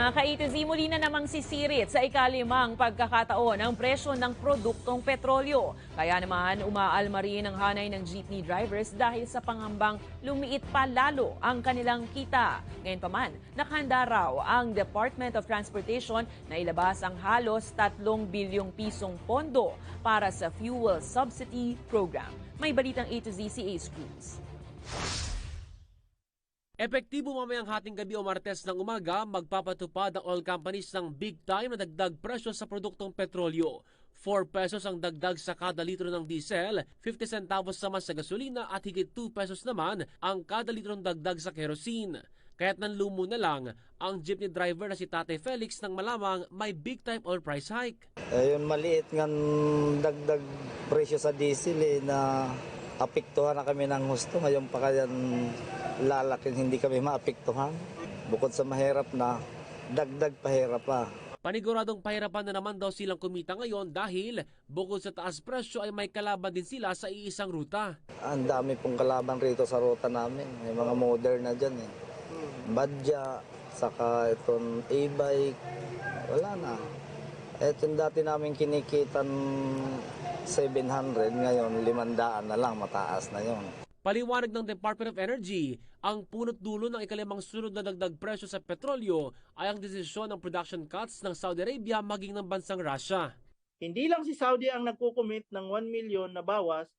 Mga ka-A-to-Z, muli na namang sisirit sa ikalimang pagkakataon ang presyo ng produktong petrolyo. Kaya naman umaalma rin ang hanay ng jeepney drivers dahil sa pangambang lumiit pa lalo ang kanilang kita. Ngayon pa man, nakahanda raw ang Department of Transportation na ilabas ang halos 3 bilyong pisong pondo para sa fuel subsidy program. May balitang A-to-Z si Ace Cruz. Epektibo mamayang hating gabi o Martes ng umaga, magpapatupad ang oil companies ng big time na dagdag presyo sa produktong petrolyo. 4 pesos ang dagdag sa kada litro ng diesel, 50 centavos naman sa gasolina at higit 2 pesos naman ang kada litro ng dagdag sa kerosene. Kaya't nanlumo na lang ang jeepney driver na si Tate Felix nang malamang may big time oil price hike. Ayun, maliit nga dagdag presyo sa diesel eh, na apektuhan na kami ng husto. Ngayon pa kaya lalaking hindi kami maapektuhan. Bukod sa mahirap na, dagdag pahirap pa. Paniguradong pahirapan na naman daw silang kumita ngayon dahil bukod sa taas presyo ay may kalaban din sila sa iisang ruta. Ang dami pong kalaban rito sa ruta namin. May mga modern na dyan eh. Badya, saka itong e-bike, wala na. Itong dati namin kinikitan 700, ngayon 500 na lang, mataas na yon. Paliwanag ng Department of Energy, ang punot dulo ng ikalimang sunod na dagdag presyo sa petrolyo ay ang desisyon ng production cuts ng Saudi Arabia maging ng bansang Russia. Hindi lang si Saudi ang nagkukumit ng 1 million na bawas,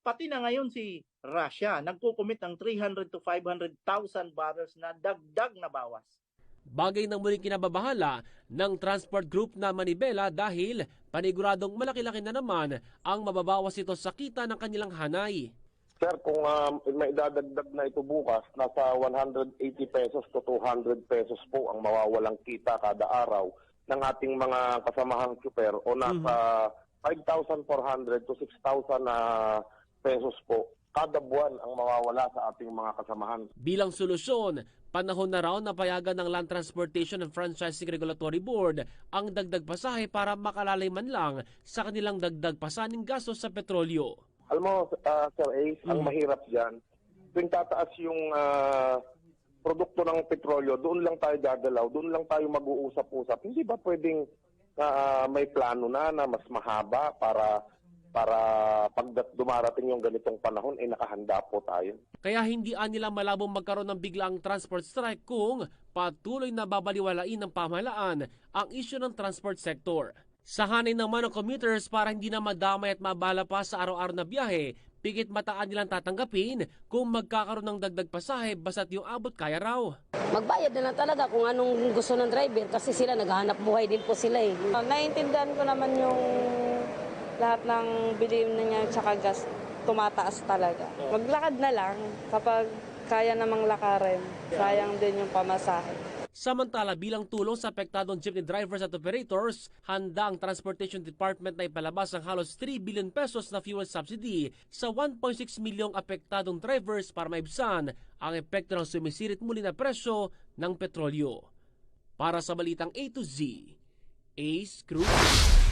pati na ngayon si Russia nagkukumit ng 300 to 500,000 barrels na dagdag na bawas. Bagay ng muling kinababahala ng transport group na Manibela dahil paniguradong malaki-laki na naman ang mababawas ito sa kita ng kanilang hanay. Sir, kung um, may dadagdag na ito bukas, nasa 180 pesos to 200 pesos po ang mawawalang kita kada araw ng ating mga kasamahang super o nasa 5,400 to 6,000 na pesos po kada buwan ang mawawala sa ating mga kasamahan. Bilang solusyon, panahon na raw na payagan ng Land Transportation and Franchising Regulatory Board ang dagdag pasahe para makalalay man lang sa kanilang dagdag pasaning gastos sa petrolyo. Alam mo, uh, Sir Ace, ang Mm. mahirap dyan, tuwing tataas yung ah, produkto ng petrolyo, doon lang tayo gagalaw, doon lang tayo mag-uusap-usap. Hindi ba pwedeng ah, may plano na na mas mahaba para para pag dumarating yung ganitong panahon, eh nakahanda po tayo. Kaya hindi nila malabong magkaroon ng biglaang transport strike kung patuloy na babaliwalain ng pamahalaan ang isyu ng transport sector. Sa hanay naman ng commuters para hindi na madamay at mabala pa sa araw-araw na biyahe, pikit mataan nilang tatanggapin kung magkakaroon ng dagdag pasahe basta't yung abot kaya raw. Magbayad na lang talaga kung anong gusto ng driver kasi sila naghahanap buhay din po sila eh. Naiintindihan ko naman yung lahat ng bilihin na niya tsaka gas tumataas talaga. Maglakad na lang kapag kaya namang lakarin. Sayang din yung pamasahe. Samantala bilang tulong sa apektadong jeepney drivers at operators, handa ang Transportation Department na ipalabas ang halos 3 billion pesos na fuel subsidy sa 1.6 milyong apektadong drivers para maibsan ang epekto ng sumisirit muli na presyo ng petrolyo. Para sa Balitang A to Z, Ace Cruz.